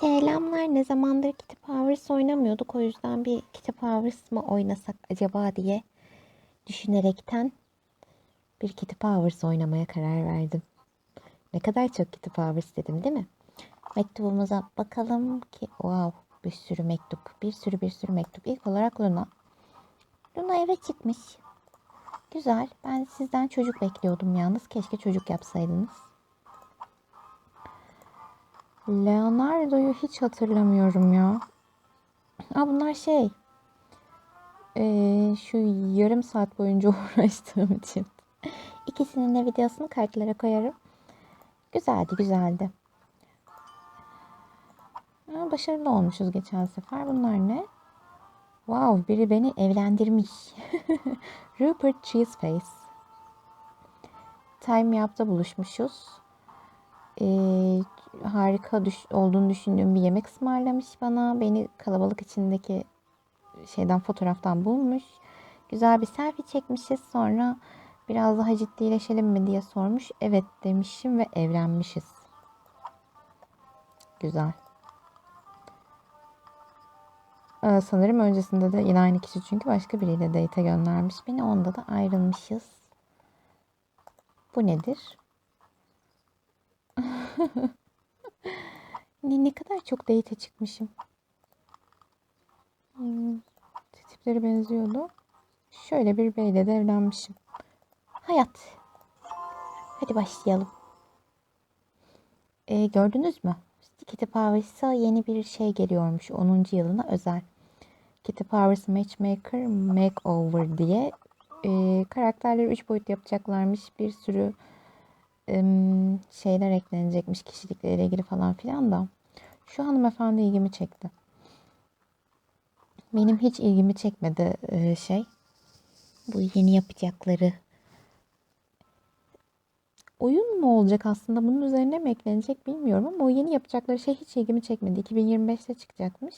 Selamlar. Ne zamandır Kitap Hours oynamıyorduk. O yüzden bir Kitap Hours mı oynasak acaba diye düşünerekten bir Kitap Hours oynamaya karar verdim. Ne kadar çok Kitap Hours dedim değil mi? Mektubumuza bakalım ki wow bir sürü mektup. Bir sürü bir sürü mektup. İlk olarak Luna. Luna eve çıkmış. Güzel. Ben sizden çocuk bekliyordum yalnız. Keşke çocuk yapsaydınız. Leonardo'yu hiç hatırlamıyorum ya. Aa bunlar şey. Ee, şu yarım saat boyunca uğraştığım için. İkisinin de videosunu kartlara koyarım. Güzeldi güzeldi. Aa, başarılı olmuşuz geçen sefer. Bunlar ne? Wow biri beni evlendirmiş. Rupert Cheeseface. Time Yap'ta buluşmuşuz. Ee, harika düş olduğunu düşündüğüm bir yemek ısmarlamış bana. Beni kalabalık içindeki şeyden fotoğraftan bulmuş. Güzel bir selfie çekmişiz. Sonra biraz daha ciddileşelim mi diye sormuş. Evet demişim ve evlenmişiz. Güzel. Ee, sanırım öncesinde de yine aynı kişi çünkü başka biriyle date göndermiş beni. Onda da ayrılmışız. Bu nedir? ne, ne kadar çok date çıkmışım. Hmm, tipleri benziyordu. Şöyle bir beyle de evlenmişim. Hayat. Hadi başlayalım. Ee, gördünüz mü? Kitap Houses'a yeni bir şey geliyormuş 10. yılına özel. Kitap Hours Matchmaker Makeover diye e, karakterleri 3 boyut yapacaklarmış. Bir sürü şeyler eklenecekmiş kişilikleriyle ilgili falan filan da. Şu hanımefendi ilgimi çekti. Benim hiç ilgimi çekmedi e, şey. Bu yeni yapacakları oyun mu olacak aslında bunun üzerine mi eklenecek bilmiyorum ama o yeni yapacakları şey hiç ilgimi çekmedi. 2025'te çıkacakmış.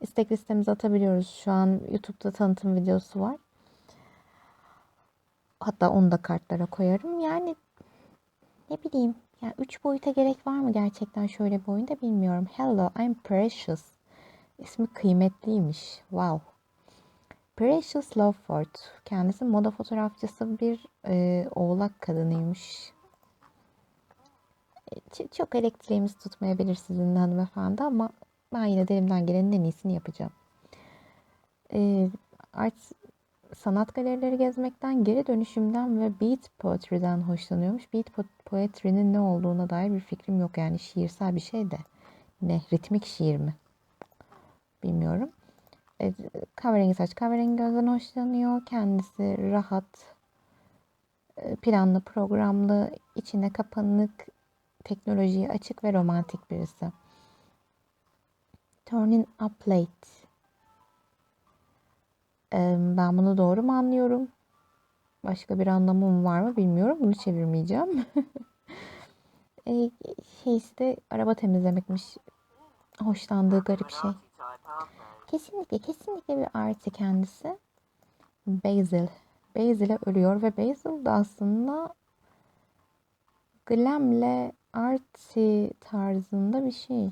İstek listemize atabiliyoruz. Şu an YouTube'da tanıtım videosu var. Hatta onu da kartlara koyarım. Yani ne bileyim. Yani 3 boyuta gerek var mı gerçekten şöyle bir oyunda bilmiyorum. Hello, I'm Precious. İsmi kıymetliymiş. Wow. Precious Loveford. Kendisi moda fotoğrafçısı bir e, oğlak kadınıymış. E, çok elektriğimiz tutmayabilir sizinle hanımefendi ama ben yine de elimden gelenin en iyisini yapacağım. E, art sanat galerileri gezmekten, geri dönüşümden ve beat poetry'den hoşlanıyormuş. Beat poetry'nin ne olduğuna dair bir fikrim yok. Yani şiirsel bir şey de. Ne? Ritmik şiir mi? Bilmiyorum. E, kahverengi saç, kahverengi gözden hoşlanıyor. Kendisi rahat, e, planlı, programlı, içine kapanık, teknolojiye açık ve romantik birisi. Turning up late. Ben bunu doğru mu anlıyorum? Başka bir anlamım var mı bilmiyorum. Bunu çevirmeyeceğim. e, şeysi de araba temizlemekmiş. Hoşlandığı garip şey. Kesinlikle kesinlikle bir artı kendisi. Basil. Basil'e ölüyor ve Basil de aslında glamle arti tarzında bir şey.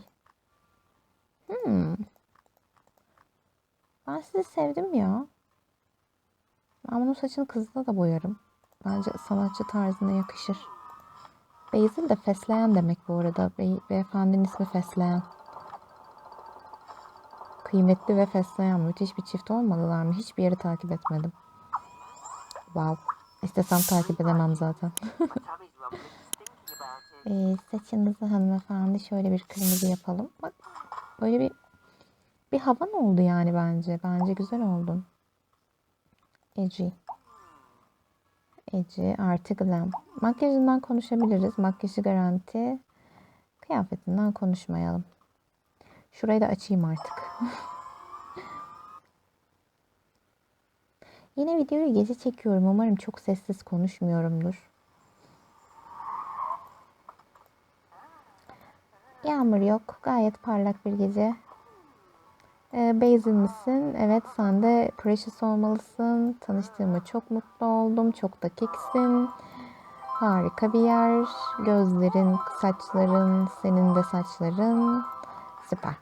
Hmm. Ben sizi sevdim ya. Ben bunun saçını kızla da boyarım. Bence sanatçı tarzına yakışır. Basil de fesleğen demek bu arada. Bey, beyefendinin ismi fesleğen. Kıymetli ve fesleğen müthiş bir çift olmadılar mı? Hiçbir yeri takip etmedim. Wow. İstesem takip edemem zaten. ee, saçınızı hanımefendi şöyle bir kırmızı yapalım. Bak böyle bir bir havan oldu yani bence. Bence güzel oldun. Eci. Eci artı glam. Makyajından konuşabiliriz. Makyajı garanti. Kıyafetinden konuşmayalım. Şurayı da açayım artık. Yine videoyu gece çekiyorum. Umarım çok sessiz konuşmuyorumdur. Yağmur yok. Gayet parlak bir gece. Ee, Basil misin? Evet sen de Precious olmalısın. Tanıştığıma çok mutlu oldum. Çok dakiksin. Harika bir yer. Gözlerin, saçların, senin de saçların. Süper.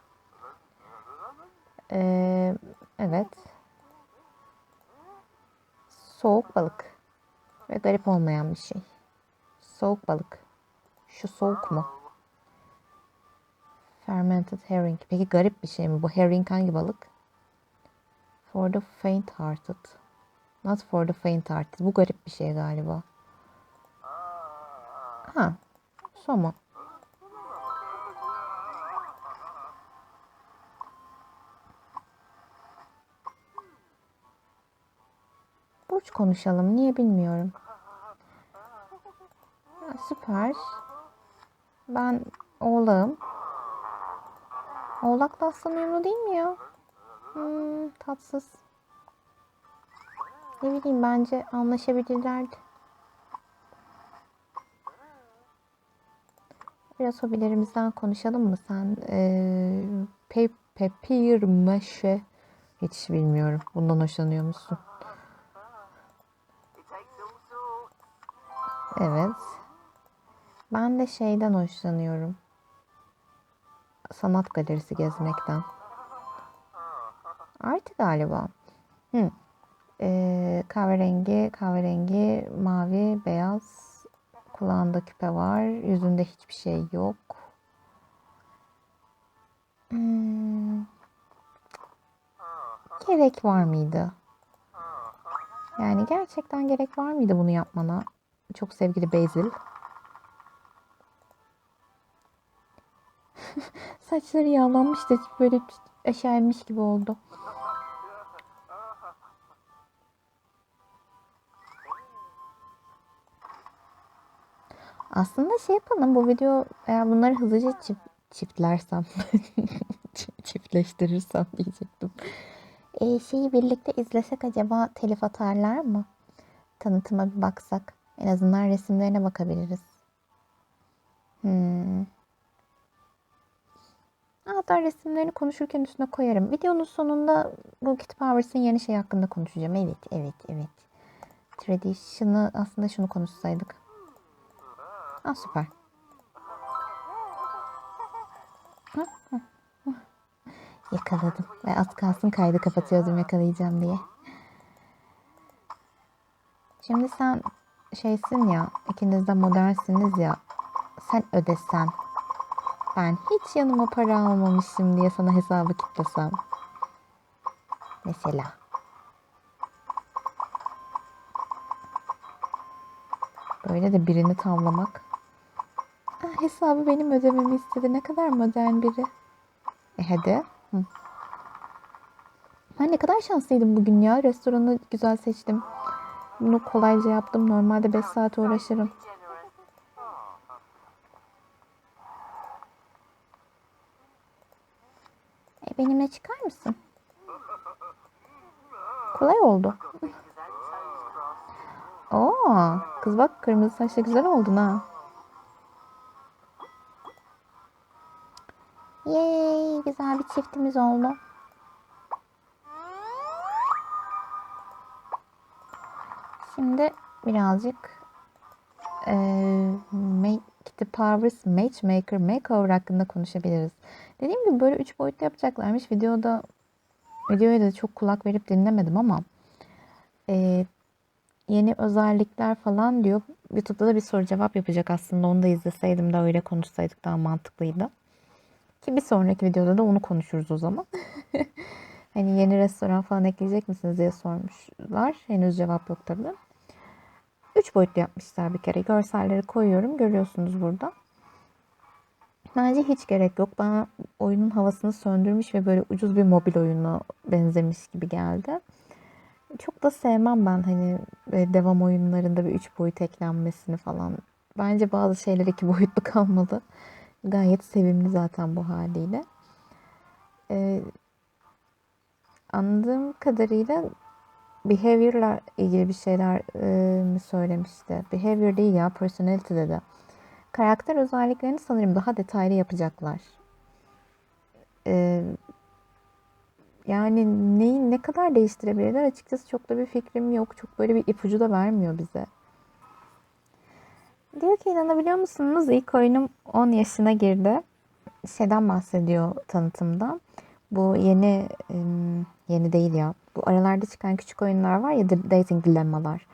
Ee, evet. Soğuk balık. Ve garip olmayan bir şey. Soğuk balık. Şu soğuk mu? Fermented herring. Peki garip bir şey mi? Bu herring hangi balık? For the faint hearted. Not for the faint hearted. Bu garip bir şey galiba. Ha. Somon. Burç konuşalım. Niye bilmiyorum. Ha, süper. Ben oğlağım. Oğlakla aslan uyumlu değil mi ya? Hmm, tatsız. Ne bileyim bence anlaşabilirlerdi. Biraz hobilerimizden konuşalım mı sen? Ee, pe pepir. Hiç bilmiyorum. Bundan hoşlanıyor musun? Evet. Ben de şeyden hoşlanıyorum. Sanat galerisi gezmekten. Artı galiba. Hı. Ee, kahverengi, kahverengi, mavi, beyaz. Kulağında küpe var. Yüzünde hiçbir şey yok. Hmm. Gerek var mıydı? Yani gerçekten gerek var mıydı bunu yapmana? Çok sevgili Basil. Saçları yağlanmış da böyle aşağı gibi oldu. Aslında şey yapalım bu video eğer bunları hızlıca çift, çiftlersem çiftleştirirsem diyecektim. Ee, şeyi birlikte izlesek acaba telif atarlar mı? Tanıtıma bir baksak. En azından resimlerine bakabiliriz. Hmm. Hatta resimlerini konuşurken üstüne koyarım. Videonun sonunda bu Kit Powers'ın yeni şey hakkında konuşacağım. Evet, evet, evet. Tradition'ı aslında şunu konuşsaydık. Ah süper. Yakaladım. Ve az kalsın kaydı kapatıyordum yakalayacağım diye. Şimdi sen şeysin ya, ikiniz de modernsiniz ya. Sen ödesen. Ben hiç yanıma para almamışım diye sana hesabı kitlesem. Mesela. Böyle de birini tavlamak. Ah, hesabı benim ödememi istedi. Ne kadar modern biri. E hadi. Hı. Ben ne kadar şanslıydım bugün ya. Restoranı güzel seçtim. Bunu kolayca yaptım. Normalde 5 saat uğraşırım. Benimle çıkar mısın? Kolay oldu. Oo, kız bak kırmızı saçlı güzel oldun ha. Yay, güzel bir çiftimiz oldu. Şimdi birazcık e, The Powers Matchmaker Makeover hakkında konuşabiliriz. Dediğim gibi böyle üç boyutlu yapacaklarmış. Videoda videoya da çok kulak verip dinlemedim ama e, yeni özellikler falan diyor. YouTube'da da bir soru cevap yapacak aslında. Onu da izleseydim de öyle konuşsaydık daha mantıklıydı. Ki bir sonraki videoda da onu konuşuruz o zaman. hani yeni restoran falan ekleyecek misiniz diye sormuşlar. Henüz cevap yok tabii. Üç boyutlu yapmışlar bir kere. Görselleri koyuyorum. Görüyorsunuz burada. Bence hiç gerek yok. Bana oyunun havasını söndürmüş ve böyle ucuz bir mobil oyuna benzemiş gibi geldi. Çok da sevmem ben hani devam oyunlarında bir üç boyut eklenmesini falan. Bence bazı şeyler iki boyutlu kalmalı. Gayet sevimli zaten bu haliyle. Ee, anladığım kadarıyla behavior'la ilgili bir şeyler e, mi söylemişti? Behavior değil ya, personality dedi. Karakter özelliklerini sanırım daha detaylı yapacaklar. Ee, yani neyi ne kadar değiştirebilirler açıkçası çok da bir fikrim yok. Çok böyle bir ipucu da vermiyor bize. Diyor ki inanabiliyor musunuz? İlk oyunum 10 yaşına girdi. şeyden bahsediyor tanıtımda. Bu yeni em, yeni değil ya. Bu aralarda çıkan küçük oyunlar var ya Dating Dilemmalar.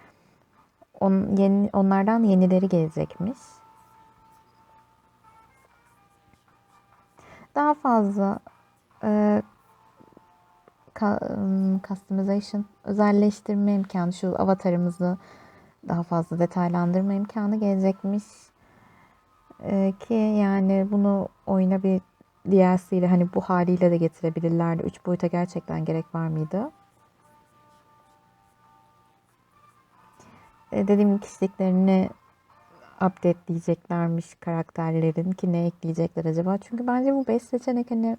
On, yeni, onlardan yenileri gelecekmiş. Daha fazla e, customization, özelleştirme imkanı, şu avatarımızı daha fazla detaylandırma imkanı gelecekmiş. Ee, ki yani bunu oyuna bir DLC ile hani bu haliyle de getirebilirlerdi. Üç boyuta gerçekten gerek var mıydı? Ee, dediğim gibi kişiliklerini updateleyeceklermiş karakterlerin ki ne ekleyecekler acaba? Çünkü bence bu 5 seçenek hani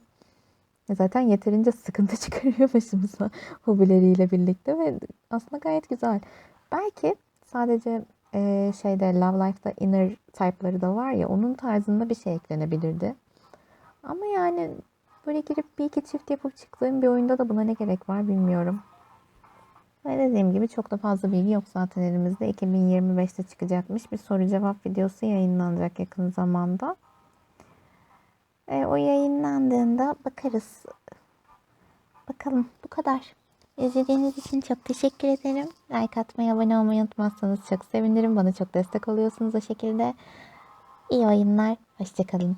zaten yeterince sıkıntı çıkarıyor başımıza hobileriyle birlikte ve aslında gayet güzel. Belki sadece e, şeyde Love Life'da inner type'ları da var ya onun tarzında bir şey eklenebilirdi. Ama yani böyle girip bir iki çift yapıp çıktığım bir oyunda da buna ne gerek var bilmiyorum. Ve dediğim gibi çok da fazla bilgi yok zaten elimizde. 2025'te çıkacakmış bir soru cevap videosu yayınlanacak yakın zamanda. E, o yayınlandığında bakarız. Bakalım bu kadar. İzlediğiniz için çok teşekkür ederim. Like atmayı, abone olmayı unutmazsanız çok sevinirim. Bana çok destek oluyorsunuz o şekilde. İyi oyunlar. Hoşçakalın.